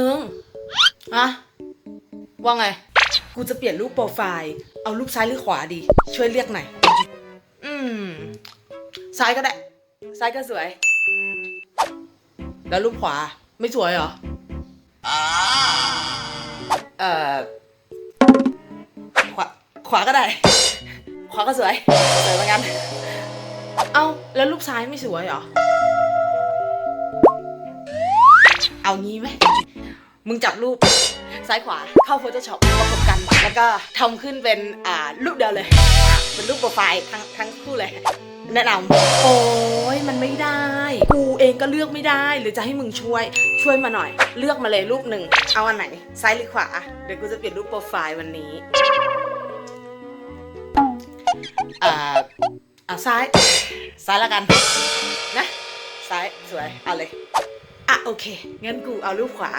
ึงอะว่าไง กูจะเปลี่ยนรูปโปรไฟล์ เอารูปซ้ายหรือขวาดี ช่วยเรียกหน่อย อืม ซ้ายก็ได้ ซ้ายก็สวย แล้วรูปขวา ไม่สวยเหรอ เอ่อ ขวา ขวาก็ได้ ขวาก็สวย สวยเหมือนกัน เอาแล้วรูปซ้ายไม่สวยเหรอ เอางี้ไหม มึงจับรูปซ้ายขวาเข้า Photoshop ประกบกัน แล้วก็ทำขึ้นเป็นอ่ารูปเดียวเลยอะเป็นรูปโปรไฟล์ทั้งทั้งคู่เลย แนะนำโอ้ยมันไม่ได้ กูเองก็เลือกไม่ได้ หรือจะให้มึงช่วยช่วยมาหน่อย เลือกมาเลยรูปหนึ่ง เอาอันไหน ซ้ายหรือขวา เดี๋ยวกูจะเปลี่ยนรูปโปรไฟล์วันนี้อ่าอ่าซ้าย ซ้ายแล้วกัน นะ ซ้ายสวย เอาเลย อะโอเค งั้นกูเอารูปขวา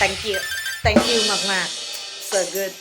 thank you thank you มากๆ so good